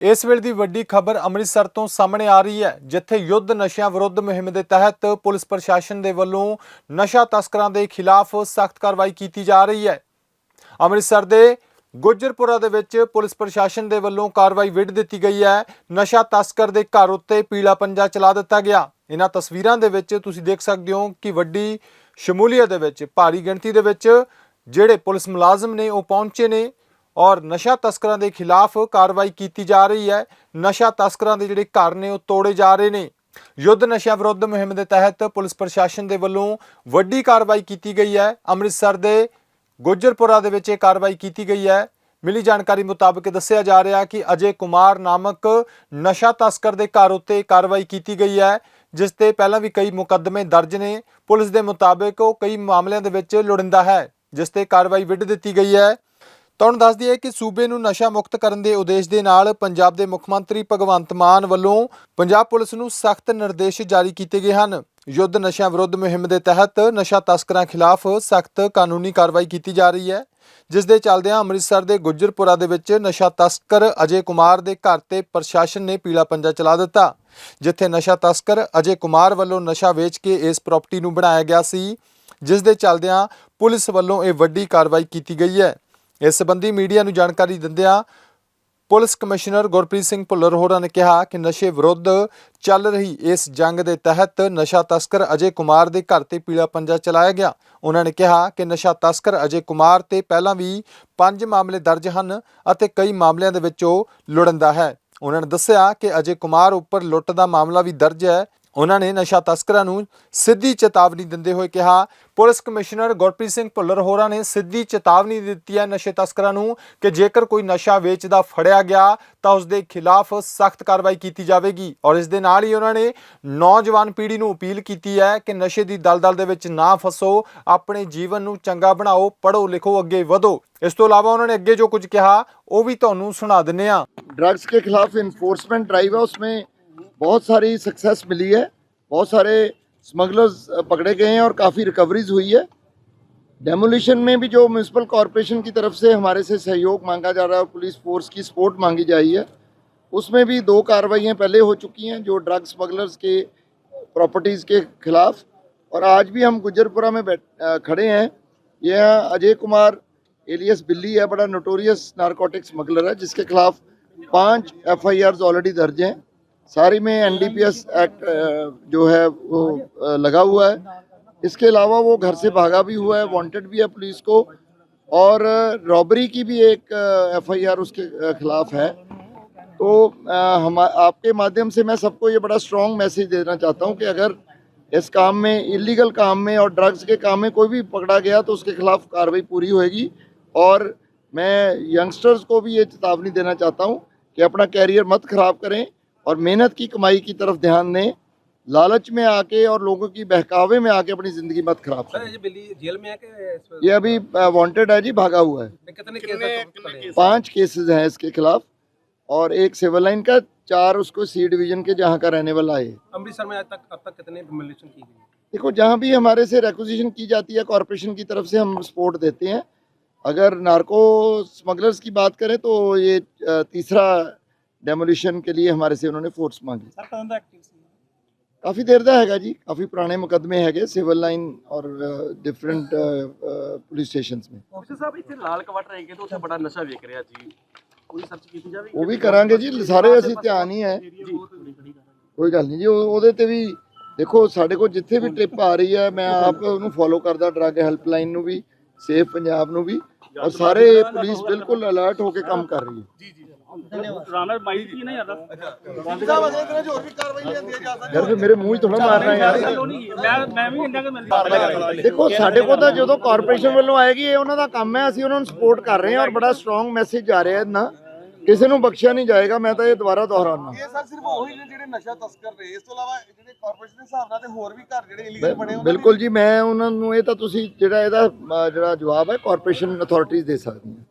ਇਸ ਵੇਲੇ ਦੀ ਵੱਡੀ ਖਬਰ ਅੰਮ੍ਰਿਤਸਰ ਤੋਂ ਸਾਹਮਣੇ ਆ ਰਹੀ ਹੈ, ਜਿੱਥੇ ਯੁੱਧ ਨਸ਼ਿਆਂ ਵਿਰੁੱਧ ਮੁਹਿੰਮ ਦੇ ਤਹਿਤ ਪੁਲਿਸ ਪ੍ਰਸ਼ਾਸਨ ਦੇ ਵੱਲੋਂ ਨਸ਼ਾ ਤਸਕਰਾਂ ਦੇ ਖਿਲਾਫ ਸਖਤ ਕਾਰਵਾਈ ਕੀਤੀ ਜਾ ਰਹੀ ਹੈ। ਅੰਮ੍ਰਿਤਸਰ ਦੇ ਗੁੱਜਰਪੁਰਾ ਦੇ ਵਿੱਚ ਪੁਲਿਸ ਪ੍ਰਸ਼ਾਸਨ ਦੇ ਵੱਲੋਂ ਕਾਰਵਾਈ ਵਿੱਢ ਦਿੱਤੀ ਗਈ ਹੈ। ਨਸ਼ਾ ਤਸਕਰ ਦੇ ਘਰ ਉੱਤੇ ਪੀਲਾ ਪੰਜਾ ਚਲਾ ਦਿੱਤਾ ਗਿਆ। ਇਹਨਾਂ ਤਸਵੀਰਾਂ ਦੇ ਵਿੱਚ ਤੁਸੀਂ ਦੇਖ ਸਕਦੇ ਹੋ ਕਿ ਵੱਡੀ ਸ਼ਮੂਲੀਅਤ ਦੇ ਵਿੱਚ, ਭਾਰੀ ਗਿਣਤੀ ਦੇ ਵਿੱਚ ਜਿਹੜੇ ਪੁਲਿਸ ਮੁਲਾਜ਼ਮ ਨੇ ਉਹ ਪਹੁੰਚੇ ਨੇ। ਔਰ ਨਸ਼ਾ ਤਸਕਰਾਂ ਦੇ ਖਿਲਾਫ ਕਾਰਵਾਈ ਕੀਤੀ ਜਾ ਰਹੀ ਹੈ। ਨਸ਼ਾ ਤਸਕਰਾਂ ਦੇ ਜਿਹੜੇ ਘਰ ਨੇ, ਉਹ ਤੋੜੇ ਜਾ ਰਹੇ ਨੇ। ਯੁੱਧ ਨਸ਼ਾ ਵਿਰੁੱਧ ਮੁਹਿੰਮ ਦੇ ਤਹਿਤ ਪੁਲਿਸ ਪ੍ਰਸ਼ਾਸਨ ਦੇ ਵੱਲੋਂ ਵੱਡੀ ਕਾਰਵਾਈ ਕੀਤੀ ਗਈ ਹੈ। ਅੰਮ੍ਰਿਤਸਰ ਦੇ ਗੁੱਜਰਪੁਰਾ ਦੇ ਵਿੱਚ ਇਹ ਕਾਰਵਾਈ ਕੀਤੀ ਗਈ ਹੈ। ਮਿਲੀ ਜਾਣਕਾਰੀ ਮੁਤਾਬਕ ਦੱਸਿਆ ਜਾ ਰਿਹਾ ਕਿ ਅਜੇ ਕੁਮਾਰ ਨਾਮਕ ਨਸ਼ਾ ਤਸਕਰ ਦੇ ਘਰ ਉੱਤੇ ਕਾਰਵਾਈ ਕੀਤੀ ਗਈ ਹੈ, ਜਿਸ ਤੇ ਪਹਿਲਾਂ ਵੀ ਕਈ ਮੁਕੱਦਮੇ ਦਰਜ ਨੇ। ਪੁਲਿਸ ਦੇ ਮੁਤਾਬਕ ਉਹ ਕਈ ਮਾਮਲਿਆਂ ਦੇ ਵਿੱਚ ਲੋੜਿੰਦਾ ਹੈ, ਜਿਸ ਤੇ ਕਾਰਵਾਈ ਵਿੱਢ ਦਿੱਤੀ ਗਈ ਹੈ। ਤੁਹਾਨੂੰ ਦੱਸ ਦਈਏ ਕਿ ਸੂਬੇ ਨੂੰ ਨਸ਼ਾ ਮੁਕਤ ਕਰਨ ਦੇ ਉਦੇਸ਼ ਦੇ ਨਾਲ ਪੰਜਾਬ ਦੇ ਮੁੱਖ ਮੰਤਰੀ ਭਗਵੰਤ ਮਾਨ ਵੱਲੋਂ ਪੰਜਾਬ ਪੁਲਿਸ ਨੂੰ ਸਖਤ ਨਿਰਦੇਸ਼ ਜਾਰੀ ਕੀਤੇ ਗਏ ਹਨ। ਯੁੱਧ ਨਸ਼ਿਆਂ ਵਿਰੁੱਧ ਮੁਹਿੰਮ ਦੇ ਤਹਿਤ ਨਸ਼ਾ ਤਸਕਰਾਂ ਖਿਲਾਫ ਸਖਤ ਕਾਨੂੰਨੀ ਕਾਰਵਾਈ ਕੀਤੀ ਜਾ ਰਹੀ ਹੈ। ਜਿਸ ਦੇ ਚੱਲਦਿਆਂ ਅੰਮ੍ਰਿਤਸਰ ਦੇ ਗੁੱਜਰਪੁਰਾ ਦੇ ਵਿੱਚ ਨਸ਼ਾ ਤਸਕਰ ਅਜੇ ਕੁਮਾਰ ਦੇ ਘਰ ਤੇ ਪ੍ਰਸ਼ਾਸਨ ਨੇ ਪੀਲਾ ਪੰਜਾ ਚਲਾ ਦਿੱਤਾ। ਜਿੱਥੇ ਨਸ਼ਾ ਤਸਕਰ ਅਜੇ ਕੁਮਾਰ ਵੱਲੋਂ ਨਸ਼ਾ ਵੇਚ ਕੇ ਇਸ ਪ੍ਰਾਪਰਟੀ ਨੂੰ ਬਣਾਇਆ ਗਿਆ ਸੀ। ਜਿਸ ਦੇ ਚੱਲਦਿਆਂ ਪੁਲਿਸ ਵੱਲੋਂ ਇਹ ਵੱਡੀ ਕਾਰਵਾਈ ਕੀਤੀ ਗਈ ਹੈ। ਇਸ ਸੰਬੰਧੀ ਮੀਡੀਆ ਨੂੰ ਜਾਣਕਾਰੀ ਦਿੰਦਿਆਂ ਪੁਲਿਸ ਕਮਿਸ਼ਨਰ ਗੁਰਪ੍ਰੀਤ ਸਿੰਘ ਭੁੱਲਰ ਹੋਰਾਂ ਨੇ ਕਿਹਾ ਕਿ ਨਸ਼ੇ ਵਿਰੁੱਧ ਚੱਲ ਰਹੀ ਇਸ ਜੰਗ ਦੇ ਤਹਿਤ ਨਸ਼ਾ ਤਸਕਰ ਅਜੇ ਕੁਮਾਰ ਦੇ ਘਰ ਤੇ ਪੀਲਾ ਪੰਜਾ ਚਲਾਇਆ ਗਿਆ। ਉਹਨਾਂ ਨੇ ਕਿਹਾ ਕਿ ਨਸ਼ਾ ਤਸਕਰ ਅਜੇ ਕੁਮਾਰ ਤੇ ਪਹਿਲਾਂ ਵੀ ਪੰਜ ਮਾਮਲੇ ਦਰਜ ਹਨ ਅਤੇ ਕਈ ਮਾਮਲਿਆਂ ਦੇ ਵਿੱਚ ਉਹ ਲੁੜੰਦਾ ਹੈ। ਉਹਨਾਂ ਨੇ ਦੱਸਿਆ ਕਿ ਅਜੇ ਕੁਮਾਰ ਉੱਪਰ ਲੁੱਟ ਦਾ ਮਾਮਲਾ ਵੀ ਦਰਜ ਹੈ ਉਹਨਾਂ ਨੇ ਨਸ਼ਾ ਤਸਕਰਾਂ ਨੂੰ ਸਿੱਧੀ ਚੇਤਾਵਨੀ ਦਿੰਦੇ ਹੋਏ ਕਿਹਾ। ਪੁਲਿਸ ਕਮਿਸ਼ਨਰ ਗੁਰਪ੍ਰੀਤ ਸਿੰਘ ਭੁੱਲਰ ਹੋਰਾਂ ਨੇ ਸਿੱਧੀ ਚੇਤਾਵਨੀ ਦਿੱਤੀ ਹੈ ਨਸ਼ੇ ਤਸਕਰਾਂ ਨੂੰ ਕਿ ਜੇਕਰ ਕੋਈ ਨਸ਼ਾ ਵੇਚਦਾ ਫੜਿਆ ਗਿਆ ਤਾਂ ਉਸ ਦੇ ਖਿਲਾਫ ਸਖਤ ਕਾਰਵਾਈ ਕੀਤੀ ਜਾਵੇਗੀ। ਔਰ ਇਸ ਦੇ ਨਾਲ ਹੀ ਉਹਨਾਂ ਨੇ ਨੌਜਵਾਨ ਪੀੜ੍ਹੀ ਨੂੰ ਅਪੀਲ ਕੀਤੀ ਹੈ ਕਿ ਨਸ਼ੇ ਦੀ ਦਲਦਲ ਦੇ ਵਿੱਚ ਨਾ ਫਸੋ, ਆਪਣੇ ਜੀਵਨ ਨੂੰ ਚੰਗਾ ਬਣਾਓ ਪੜੋ ਲਿਖੋ, ਅੱਗੇ ਵਧੋ। ਇਸ ਤੋਂ ਇਲਾਵਾ ਉਹਨਾਂ ਨੇ ਅੱਗੇ ਜੋ ਕੁਝ ਕਿਹਾ, ਉਹ ਵੀ ਤੁਹਾਨੂੰ ਸੁਣਾ ਦਿੰਨੇ ਆ ਡਰੱਗਸ ਕੇ ਖਿਲਾਫ ਇਨਫੋਰਸਮੈਂਟ ਡਰਾਈਵ ਹੈ ਉਸमें बहुत सारी सक्सेस मिली है। बहुत सारे स्मगलर्स पकड़े गए हैं और काफ़ी रिकवरीज हुई है। डेमोलिशन में भी जो म्यूनसिपल कॉरपोरेशन की तरफ़ से हमारे से सहयोग मांगा जा रहा है और पुलिस फोर्स की सपोर्ट मांगी जा रही है, उसमें भी दो कार्रवाइयाँ पहले हो चुकी हैं जो ड्रग स्मगलर्स के प्रॉपर्टीज़ के खिलाफ। और आज भी हम गुजरपुरा में बैठ खड़े हैं। यह अजय कुमार एलियस बिल्ली है, बड़ा नोटोरियस नारकोटिक स्मगलर है, जिसके खिलाफ पाँच एफ़ आई ऑलरेडी दर्ज हैं। सारी में एनडीपीएस एक्ट जो है, वो लगा हुआ है। इसके अलावा वो घर से भागा भी हुआ है वांटेड भी है पुलिस को, और रॉबरी की भी एक एफआईआर उसके खिलाफ है। तो हम, आपके माध्यम से मैं सबको ये बड़ा स्ट्रॉन्ग मैसेज देना चाहता हूँ कि अगर इस काम में इलीगल काम में और ड्रग्स के काम में कोई भी पकड़ा गया तो उसके खिलाफ कार्रवाई पूरी होएगी। और मैं यंगस्टर्स को भी ये चेतावनी देना चाहता हूँ कि अपना कैरियर मत खराब करें। और मेहनत की कमाई की तरफ़ ध्यान दें लालच में आके और लोगों की बहकावे में आके अपनी ज़िंदगी मत खराब करें। ये जेल में है कि इस वक्त- ये अभी वांटेड है जी भागा हुआ है। कितने केस हैं पाँच केसेस हैं इसके खिलाफ और एक सिविल लाइन का चार उसको सी डिवीज़न के जहाँ का रहने वाला है। अमृतसर में आज तक अब तक कितने डिमोलिशन की गई? देखो जहाँ भी हमारे से रेक्विजिशन की जाती है कॉरपोरेशन की तरफ़ से हम सपोर्ट देते हैं। अगर नार्को स्मगलर्स की बात करें तो ये तीसरा डेमोलिशन के लिए हमारे से उन्होंने फोर्स मांगी ਸਰ ਕਦੋਂ ਦਾ ਐਕਟਿਵ ਸੀ ਕਾਫੀ ਦੇਰ ਦਾ ਹੈਗਾ ਜੀ ਕਾਫੀ ਪੁਰਾਣੇ ਮੁਕੱਦਮੇ ਹੈਗੇ ਸਿਵਲ ਲਾਈਨ ਔਰ ਡਿਫਰੈਂਟ ਪੁਲਿਸ ਸਟੇਸ਼ਨਸ में ਅਫਸਰ ਸਾਹਿਬ ਇੱਥੇ ਲਾਲ ਕਵਾਟਰ ਹੈਗੇ ਤੇ ਉੱਥੇ ਬੜਾ ਨਸ਼ਾ ਵੇਚ ਰਿਹਾ ਜੀ ਕੋਈ ਸਰਚ ਕੀਤੀ ਜਾਵੇ ਉਹ ਵੀ ਕਰਾਂਗੇ ਜੀ ਸਾਰੇ ਅਸੀਂ ਧਿਆਨ ਹੀ ਹੈ ਜੀ ਕੋਈ ਗੱਲ ਨਹੀਂ ਜੀ ਉਹ- ਉਹਦੇ ਤੇ ਵੀ ਦੇਖੋ ਸਾਡੇ ਕੋਲ ਜਿੱਥੇ ਵੀ ਟ੍ਰਿਪ ਆ ਰਹੀ ਹੈ ਮੈਂ ਆਪ ਉਹਨੂੰ ਫੋਲੋ ਕਰਦਾ ਡਰੱਗ ਹੈਲਪਲਾਈਨ ਨੂੰ ਵੀ ਸੇਫ ਪੰਜਾਬ ਨੂੰ ਵੀ ਔਰ ਸਾਰੇ ਪੁਲਿਸ ਬਿਲਕੁਲ ਅਲਰਟ ਹੋ ਕੇ ਕੰਮ ਕਰ ਰਹੀ ਹੈ ਰਾਣਾ ਬਾਈ ਕੀ ਨਹੀਂ ਆਦਾ ਯਾਰ ਫਿਰ ਮੇਰੇ ਮੂੰਹ ਹੀ ਥੋੜਾ ਮਾਰਨਾ ਯਾਰ। ਮੈਂ ਮੈਂ ਵੀ ਇੰਨਾ ਕਿ ਮਿਲ ਦੇਖੋ ਸਾਡੇ ਕੋਲ ਤਾਂ ਜਦੋਂ ਕਾਰਪੋਰੇਸ਼ਨ ਵੱਲੋਂ ਆਏਗੀ ਇਹ ਉਹਨਾਂ ਦਾ ਕੰਮ ਹੈ ਅਸੀਂ ਉਹਨਾਂ ਨੂੰ ਸਪੋਰਟ ਕਰ ਰਹੇ ਹਾਂ ਔਰ ਬੜਾ ਸਟਰੋਂਗ ਮੈਸੇਜ ਜਾ ਰਿਹਾ ਨਾ ਕਿਸੇ ਨੂੰ ਬਖਸ਼ਿਆ ਨਹੀਂ ਜਾਏਗਾ ਮੈਂ ਤਾਂ ਇਹ ਦੁਬਾਰਾ ਦੁਹਰਾਉਣਾ ਇਹ ਸਰ ਸਿਰਫ ਉਹੀ ਨੇ ਜਿਹੜੇ ਨਸ਼ਾ ਤਸਕਰ ਨੇ। ਇਸ ਤੋਂ ਇਲਾਵਾ ਜਿਹੜੇ ਕਾਰਪੋਰੇਸ਼ਨ ਦੇ ਹਿਸਾਬ ਨਾਲ ਤੇ ਹੋਰ ਵੀ ਘਰ ਜਿਹੜੇ ਇਲੀਗਲ ਬਣੇ ਉਹਨਾਂ ਬਿਲਕੁਲ ਜੀ ਮੈਂ ਉਹਨਾਂ ਨੂੰ ਇਹ ਤਾਂ ਤੁਸੀਂ ਜਿਹੜਾ ਇਹਦਾ ਜਿਹੜਾ ਜਵਾਬ ਹੈ ਕਾਰਪੋਰੇਸ਼ਨ ਅਥਾਰਟੀਜ਼ ਦੇ ਸਕਦੀਆਂ